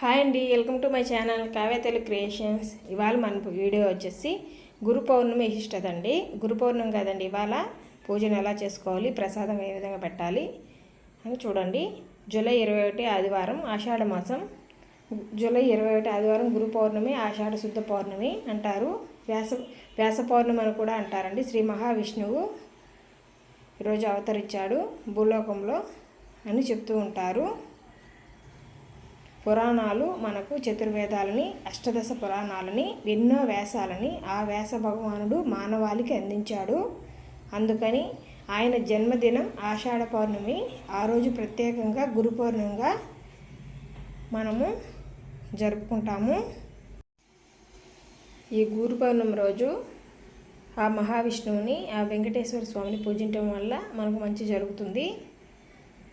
Hi అండి welcome to my channel Kavyathalu creations. ఇవాళ మన వీడియో వచ్చేసి గురు పౌర్ణమి ఇష్టదండి. గురు పౌర్ణమి కదండి ఇవాళ పూజను ఎలా చేసుకోవాలి ప్రసాదం ఏ విధంగా పెట్టాలి అని చూడండి. జూలై ఇరవై ఒకటి ఆదివారం ఆషాఢ మాసం. జూలై ఇరవై ఒకటి ఆదివారం గురు పౌర్ణమి ఆషాఢ శుద్ధ పౌర్ణమి అంటారు. వ్యాస వ్యాస పౌర్ణమి అని కూడా అంటారండి. శ్రీ మహావిష్ణువు ఈరోజు అవతరించాడు భూలోకంలో అని చెప్తూ ఉంటారు. పురాణాలు మనకు చతుర్వేదాలని అష్టదశ పురాణాలని ఎన్నో వ్యాసాలని ఆ వ్యాస భగవానుడు మానవాళికి అందించాడు. అందుకని ఆయన జన్మదినం ఆషాఢ పౌర్ణమి ఆ రోజు ప్రత్యేకంగా గురు పౌర్ణమిగా మనము జరుపుకుంటాము. ఈ గురు పౌర్ణమి రోజు ఆ మహావిష్ణువుని ఆ వెంకటేశ్వర స్వామిని పూజించడం వల్ల మనకు మంచి జరుగుతుంది.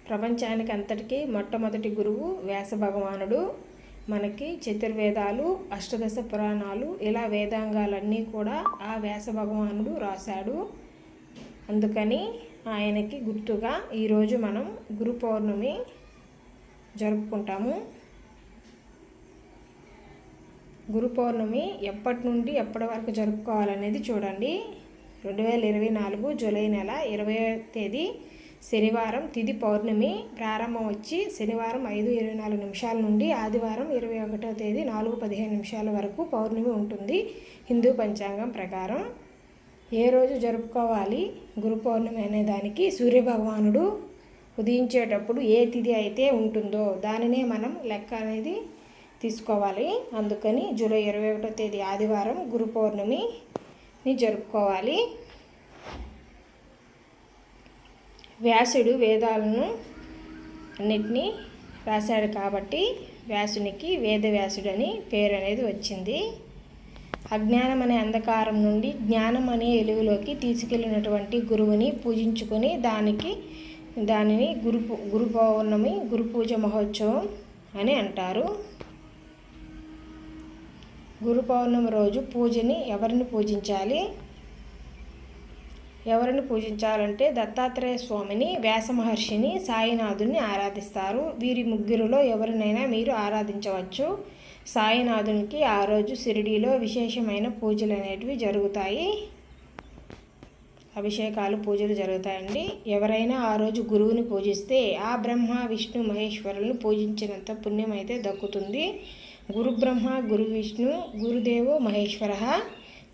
ప్రపంచానికి అంతటికీ మొట్టమొదటి గురువు వ్యాస భగవానుడు మనకి చతుర్వేదాలు అష్టదశ పురాణాలు ఇలా వేదాంగాలన్నీ కూడా ఆ వ్యాస భగవానుడు రాశాడు. అందుకని ఆయనకి గుర్తుగా ఈరోజు మనం గురు పౌర్ణమి జరుపుకుంటాము. గురు పౌర్ణమి ఎప్పటి నుండి ఎప్పటి వరకు జరుపుకోవాలనేది చూడండి. రెండు వేల ఇరవై నాలుగు జూలై నెల ఇరవై తేదీ శనివారం తిది పౌర్ణమి ప్రారంభం వచ్చి శనివారం ఐదు ఇరవై నాలుగు నిమిషాల నుండి ఆదివారం ఇరవై ఒకటో తేదీ నాలుగు పదిహేను నిమిషాల వరకు పౌర్ణమి ఉంటుంది. హిందూ పంచాంగం ప్రకారం ఏ రోజు జరుపుకోవాలి? గురు పౌర్ణమి అనే దానికి సూర్యభగవానుడు ఉదయించేటప్పుడు ఏ తిథి అయితే ఉంటుందో దానినే మనం లెక్క అనేది తీసుకోవాలి. అందుకని జూలై ఇరవై ఒకటో తేదీ ఆదివారం గురు పౌర్ణమిని జరుపుకోవాలి. వ్యాసుడు వేదాలను అన్నిటినీ రాశాడు కాబట్టి వ్యాసునికి వేదవ్యాసుడు అని పేరు అనేది వచ్చింది. అజ్ఞానం అనే అంధకారం నుండి జ్ఞానం అనే వెలుగులోకి తీసుకెళ్ళినటువంటి గురువుని పూజించుకొని దానికి దానిని గురు గురు పౌర్ణమి గురు పూజ మహోత్సవం అని అంటారు. గురు పౌర్ణమి రోజు పూజని ఎవరిని పూజించాలి? ఎవరిని పూజించాలంటే దత్తాత్రేయ స్వామిని వ్యాస మహర్షిని సాయినాథుని ఆరాధిస్తారు. వీరి ముగ్గురులో ఎవరినైనా మీరు ఆరాధించవచ్చు. సాయినాథునికి ఆ రోజు షిరిడీలో విశేషమైన పూజలు అనేటివి జరుగుతాయి. అభిషేకాలు పూజలు జరుగుతాయండి. ఎవరైనా ఆ రోజు గురువుని పూజిస్తే ఆ బ్రహ్మ విష్ణు మహేశ్వరులను పూజించినంత పుణ్యం అయితే దక్కుతుంది. గురు బ్రహ్మ గురు విష్ణు గురుదేవో మహేశ్వర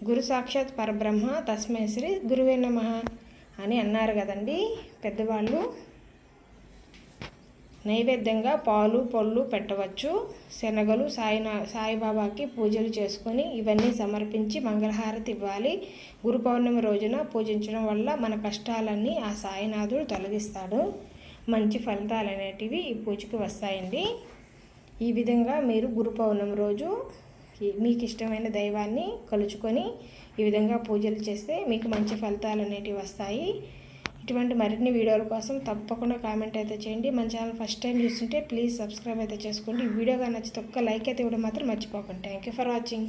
గురు సాక్షాత్ పరబ్రహ్మ తస్మై శ్రీ గురువే నమ అని అన్నారు కదండి పెద్దవాళ్ళు. నైవేద్యంగా పాలు పళ్ళు పెట్టవచ్చు. శనగలు సాయినా సాయిబాబాకి పూజలు చేసుకొని ఇవన్నీ సమర్పించి మంగళహారతి ఇవ్వాలి. గురు పౌర్ణమి రోజున పూజించడం వల్ల మన కష్టాలన్నీ ఆ సాయినాథుడు తొలగిస్తాడు. మంచి ఫలితాలు అనేటివి ఈ పూజకి వస్తాయండి. ఈ విధంగా మీరు గురు పౌర్ణమి రోజు మీకు ఇష్టమైన దైవాన్ని కలుచుకొని ఈ విధంగా పూజలు చేస్తే మీకు మంచి ఫలితాలు అనేటివి వస్తాయి. ఇటువంటి మరిన్ని వీడియోల కోసం తప్పకుండా కామెంట్ అయితే చేయండి. మన ఛానల్ ఫస్ట్ టైం చూస్తుంటే ప్లీజ్ సబ్స్క్రైబ్ అయితే చేసుకోండి. వీడియోగా నచ్చితే ఒక్క లైక్ అయితే ఇవ్వడం మాత్రం మర్చిపోకండి. Thank you for watching.